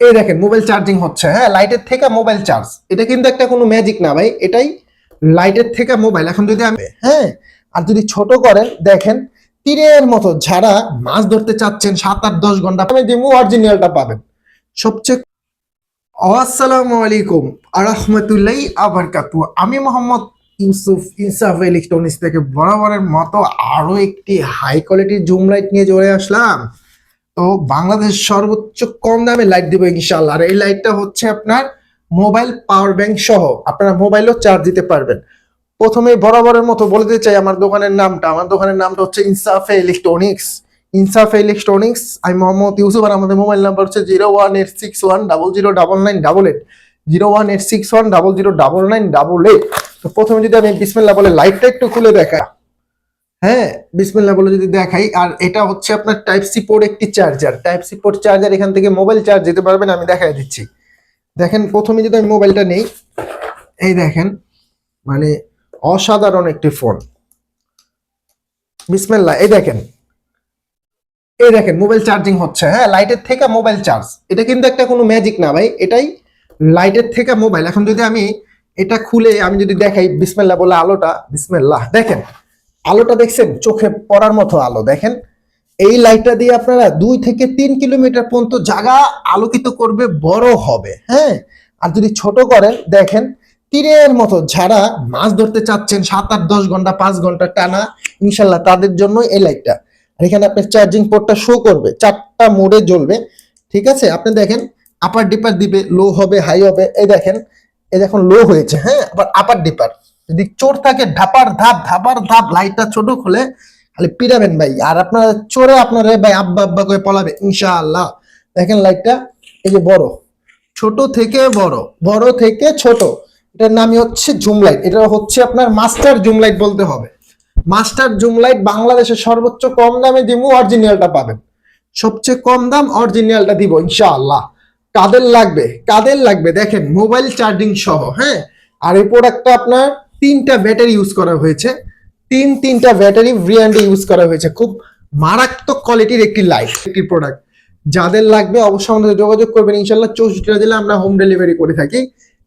এই দেখেন mobile charging হচ্ছে। হ্যাঁ লাইটের থেকে মোবাইল চার্জ এটা কিন্তু একটা কোনো ম্যাজিক না ভাই। এটাই লাইটের থেকে মোবাইল এখন যদি আমি হ্যাঁ আর যদি ছোট করেন, দেখেন, তীরের মতো যারা মাছ ধরতে চাচ্ছেন সাত আট দশ ঘণ্টা। দিমু অরিজিনালটা পাবেন। সবচেয়ে আসসালামু আলাইকুম। আরহামতুল্লাহ আবরকাতু আমি মোহাম্মদ ইউসুফ ইনসাফ ইলেকট্রনিক্স থেকে বরাবরের মতো আরও একটি হাই কোয়ালিটির জুম লাইট নিয়ে চলে আসলাম। তো বাংলাদেশ সর্বোচ্চ কম দামে লাইট দিব ইনশাল্লাহ আর এই লাইটটা হচ্ছে আপনার মোবাইল পাওয়ার ব্যাংক সহ। আপনারা মোবাইলও চার্জ দিতে পারবেন। প্রথমে বরাবরের মতো বলে দিতে চাই, আমার দোকানের নামটা। আমার দোকানের নামটা হচ্ছে ইনসাফে ইলেকট্রনিক্স ইনসাফে ইলেকট্রনিক্স আমি মোহাম্মদ ইউসুফ আর আমাদের মোবাইল নাম্বার হচ্ছে zero one eight six one double zero double nine double eight. Zero one eight six one double zero double nine double eight. তো প্রথমে যদি আমি বিসমিল্লা বলে লাইটটা একটু খুলে দেখা হ্যাঁ বিসমিল্লা বলে যদি দেখাই, আর এটা হচ্ছে আপনার টাইপ সি পোর্ট একটি charger type C port charger এখান থেকে মোবাইল চার্জ দিতে পারবেন, আমি দেখাই দিচ্ছি। দেখেন, প্রথমে যদি আমি মোবাইলটা নেই, এই দেখেন মানে অসাধারণ একটি ফোন বিসমিল্লা এই দেখেন। এই দেখেন মোবাইল চার্জিং হচ্ছে। হ্যাঁ লাইটের থেকে মোবাইল চার্জ এটা কিন্তু একটা কোনো ম্যাজিক না ভাই, এটাই লাইটের থেকে মোবাইল এখন যদি আমি এটা খুলে, আমি যদি দেখাই বিসমিল্লা বলে আলোটা, বিসমিল্লাহ, দেখেন। আলোটা দেখছেন? চোখে পড়ার মতো আলো। দেখেন, এই লাইটটা দিয়ে আপনারা দুই থেকে তিন কিলোমিটার পর্যন্ত জায়গা আলোকিত করবে, বড় হবে। হ্যাঁ? আর যদি ছোট করেন, দেখেন তীরের মতো যারা মাছ ধরতে চাচ্ছেন সাত আট দশ ঘণ্টা, পাঁচ ঘণ্টা টানা, ইনশাল্লাহ তাদের জন্য এই লাইটটা। আর এখানে আপনার চার্জিং পোর্টটা শো করবে, চারটা মোডে জ্বলবে। ঠিক আছে? আপনি দেখেন আপার ডিপার দিবে লো হবে হাই হবে। এই দেখেন, এই দেখুন লো হয়েছে। হ্যাঁ? আবার আপার ডিপার যদি চোর থাকে ধাপার ধাপ ধাপার ধাপ, লাইটটা ছোট খুলে খালি পিরাবেন ভাই। আর আপনারা চোরে আপনারা ভাই আব্বা আব্বা করে পলাবে, ইনশাআল্লাহ। দেখেন লাইটটা, এই যে বড়। ছোট থেকে বড় বড় থেকে ছোট। এটার নামই হচ্ছে জুম লাইট। এটা হচ্ছে আপনার মাস্টার জুম লাইট বলতে হবে। মাস্টার জুম লাইট বাংলাদেশের সর্বোচ্চ কম দামে দিব, অরিজিনালটা পাবেন। সবচেয়ে কম দাম অরিজিনালটা দিব, ইনশাআল্লাহ। কাদের লাগবে? কাদের লাগবে? দেখেন, মোবাইল চার্জিং সহ হ্যাঁ? আর এই প্রোডাক্টটা আপনার তিনটা ব্যাটারি ইউজ করা হয়েছে। তিন, তিনটা ব্যাটারি ব্র্যান্ডে ইউজ করা হয়েছে। খুব মারাত্মক কোয়ালিটির একটি লাইট একটি প্রোডাক্ট যাদের লাগবে অবশ্যই আমাদের যোগাযোগ করবেন। ইনশাল্লাহ চৌষট্টিটা জেলা আমরা হোম ডেলিভারি করে থাকি।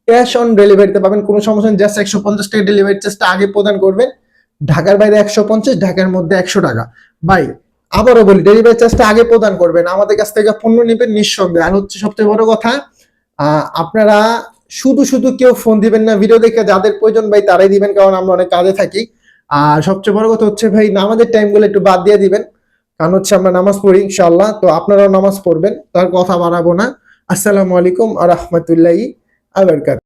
ক্যাশ অন ডেলিভারিতে পাবেন, কোনো সমস্যা নেই। জাস্ট একশো পঞ্চাশ টাকা ডেলিভারি চার্জটা আগে প্রদান করবেন। ঢাকার বাইরে একশো পঞ্চাশ, ঢাকার মধ্যে একশো টাকা। বাই আবারও বলি ডেলিভারি চার্জটা আগে প্রদান করবেন। আমাদের কাছ থেকে পণ্য নেবেন নিঃসন্দেহে। আর হচ্ছে সবচেয়ে বড় কথা আপনারা শুধু শুধু কেউ ফোন দিবেন না ভিডিও দেখে যাদের প্রয়োজন ভাই তারাই দিবেন, কারণ আমরা অনেক কাজে থাকি। আর সবচেয়ে বড় কথা হচ্ছে ভাই, নামাজের টাইমগুলো একটু বাদ দিয়ে দিবেন। কারণ হচ্ছে আমরা নামাজ পড়ি ইনশাল্লাহ তো আপনারাও নামাজ পড়বেন, তার কথা বাড়াবো না। আসসালামু আলাইকুম আর রহমতুল্লাহি আবরকাত